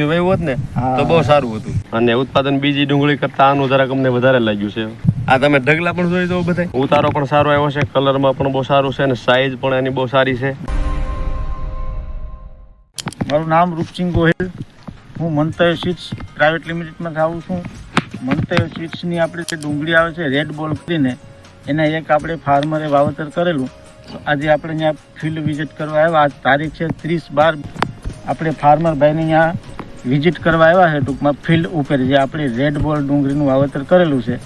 હોત ને તો બહુ સારું હતું. અને ઉત્પાદન બીજી ડુંગળી કરતા આનું જરાક અમને વધારે લાગ્યું છે. આ તમે ઢગલા પણ જોઈ દો બધા ઉતારો પણ સારો આવ્યો છે કલરમાં પણ બહુ સારું છે અને સાઈઝ પણ એની બહુ સારી છે. મારું નામ રૂપસિંહ ગોહિલ. હું મંતય સીડ્સ પ્રાઇવેટ લિમિટેડમાં આવું છું. મંતય સીડ્સની આપણે જે ડુંગળી આવે છે રેડ બોલ કરીને એના એક આપણે ફાર્મરે વાવેતર કરેલું. આજે આપણે ત્યાં ફિલ્ડ વિઝિટ કરવા આવ્યા. આજ તારીખ છે ત્રીસ બાર. આપણે ફાર્મર ભાઈને ત્યાં વિઝિટ કરવા આવ્યા છે ટૂંકમાં ફિલ્ડ ઉપર જે આપણે રેડ બોલ ડુંગળીનું વાવેતર કરેલું છે.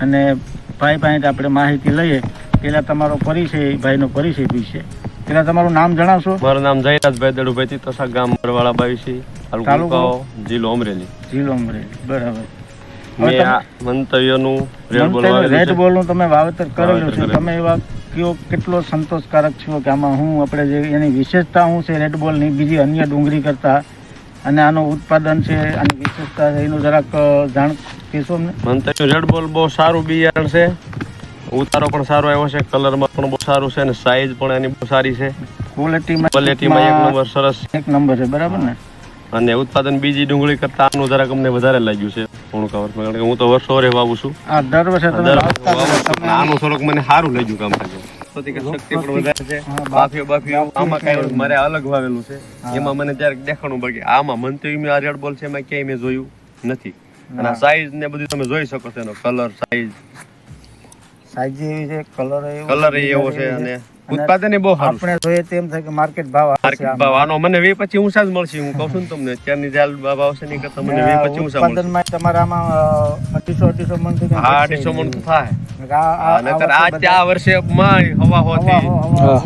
અને ભાઈ પાસે આપણે માહિતી લઈએ. પહેલાં તમારો પરિચય ભાઈનો પરિચય છે. પહેલાં તમારું નામ જણાવશો? મારું નામ જયરાજભાઈ દડુભાઈ તીતસા ગામ બરવાળા બાવીસી તાલુકો? જિલ્લો અમરેલી. જિલ્લો અમરેલી બરાબર. મેં તમે- આ મંતવ્યનું રેડ. બોલનું તમે વાવેતર કરેલું છે. તમે એવા કયો કેટલો સંતોષકારક છો કે આમાં હું આપણે જે એની વિશેષતા શું છે રેડ બોલની બીજી અન્ય ડુંગળી કરતા અને આનું ઉત્પાદન છે આની વિશેષતા છે એનું જરાક જાણ કહેશો અમને? મંતવ્ય રેડ બોલ બહુ સારું બિયારણ છે. ઉતારો પણ સારો આવ્યો છે કલરમાં પણ બહુ સારું છે અને સાઈઝ પણ એની બહુ સારી છે. ક્વોલિટીમાં ક્વોલિટીમાં એક નંબર સરસ. એક નંબર છે બરાબર ને? અને ઉત્પાદન બીજી ડુંગળી કરતા આનું જરાક અમને વધારે લાગ્યું છે થોડુંક કારણ કે હું તો વર્ષો રે વાવું છું. આ દર વર્ષે આનું થોડુંક મને સારું લાગ્યું કામ શક્તિ પણ વધારે છે. બાફીઓ બાફીઓ આમાં કઈ મારે અલગ વાવેલું છે. એમાં મને ત્યારે દેખાણું પડે આમાં મંતવ્ય મેં આ રેડ બોલ છે એમાં ક્યાંય મેં જોયું નથી. અને સાઈઝ ને બધું તમે જોઈ શકો છો એનો કલર સાઈઝ સાઈઝ એવી છે કલર કલર એવો છે અને ઉત્પાદન એ બહુ આપણે જોઈએ તેમ થાય કે માર્કેટ ભાવ માર્કેટ ભાવ આનો મને વે પછી ઊંચા જ મળશે હું કહું છું તમને. અત્યારની જાલ ભાવ આવશે નહીં કરતા મને વે પછી ઊંચા મળશે. ઉત્પાદનમાં તમારા આમાં અઢીસો અઢીસો મણ સુધી હા અઢીસો મણ તો થાય. આ- આ- આ વર્ષે માં હવા હોતી.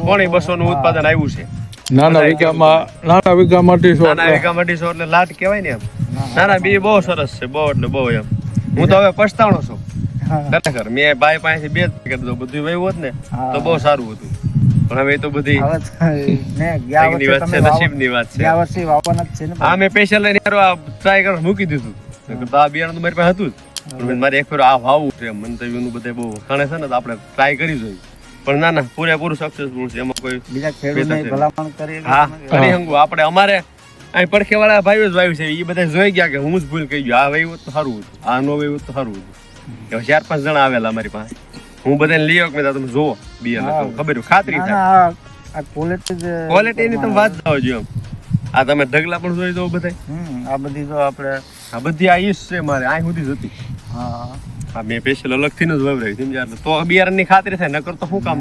પોણી બસો નું ઉત્પાદન આવ્યું છે. નાના વીઘામાં નાના વીઘામાં અઢીસો નાના વીઘા અઢીસો એટલે લાટ કહેવાય ને એમ. નાના બી બહુ સરસ છે બહુ એટલે બહુ એમ. હું તો હવે પછતાણો છું. ખરેખર મેં ભાઈ પાસે બે જ કરી દો બધું વયું હોત ને તો બહુ સારું હતું. હવે તો બધી હવે તો ને ગયા ભાગ્યની વર્ષે વાત છે તમે વાવો- વાત છે. ગયા વર્ષે વાવવાના જ છે ને આ મેં સ્પેશિયલ લઈને ટ્રાય કરવા મૂકી દીધું તો. આ બિયારણ મારી પાસે હતું જ. મારે એક ફેર આ વાવવું છે. મંતવ્યનું બધે બહુ વખાણે છે ને તો આપણે ટ્રાય કરી જોઈએ. પણ ના ના પૂરેપૂરું સક્સેસફુલ છે. એમાં કોઈ બીજા ખેડૂતને ભલામણ કરી હા કરી હંગુ. આપણે અમારે અહીં પડખે વાળા ભાઈઓ જ વાવ્યું છે. એ બધા જોઈ ગયા કે હું જ ભૂલ કહી ગયો. આ વાવ્યું તો સારું હતું. આ નો વાવ્યું તો સારું હતું. ચાર પાંચ જણા આવેલા અમારી પાસે. હું બધાને લઈ આવ્યો કે તમે જો બિયારણ તો ખબર ખાતરી થાય. ક્વોલિટી ની તમે વાત જાઓ જો એમ આ તમે ઢગલા પણ જોઈ દો બધા આ બધી તો આપણે આ બધી આ છે મારે આ સુધી જતી હતી. હા. આ મેં સ્પેશિયલ અલગથી જ વાવરાવી સમજ્યા તો બિયારણની ખાતરી થાય નકર તો શું કામ